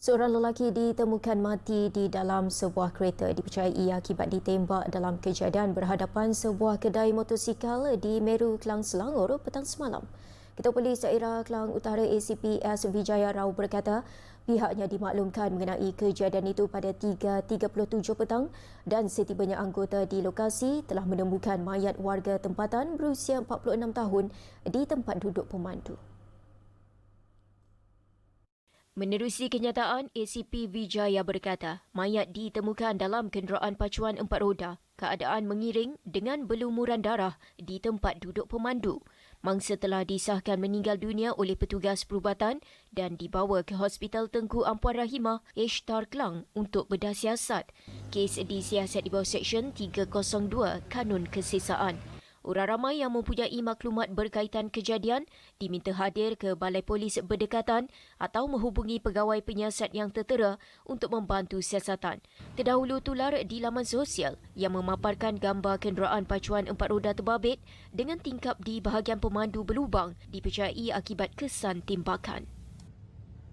Seorang lelaki ditemukan mati di dalam sebuah kereta dipercayai akibat ditembak dalam kejadian berhadapan sebuah kedai motosikal di Meru, Kelang Selangor petang semalam. Ketua Polis Daerah Kelang Utara ACPS Vijaya Rao berkata pihaknya dimaklumkan mengenai kejadian itu pada 3.37 petang dan setibanya anggota di lokasi telah menemukan mayat warga tempatan berusia 46 tahun di tempat duduk pemandu. Menerusi kenyataan, ACP Vijaya berkata, mayat ditemukan dalam kenderaan pacuan empat roda, keadaan mengiring dengan berlumuran darah di tempat duduk pemandu. Mangsa telah disahkan meninggal dunia oleh petugas perubatan dan dibawa ke Hospital Tengku Ampuan Rahimah, Ishtar Kelang untuk bedah siasat. Kes disiasat di bawah Seksyen 302 Kanun Kesesaan. Orang ramai yang mempunyai maklumat berkaitan kejadian diminta hadir ke Balai Polis berdekatan atau menghubungi pegawai penyiasat yang tertera untuk membantu siasatan. Terdahulu tular di laman sosial yang memaparkan gambar kenderaan pacuan empat roda terbabit dengan tingkap di bahagian pemandu berlubang dipercayai akibat kesan timbakan.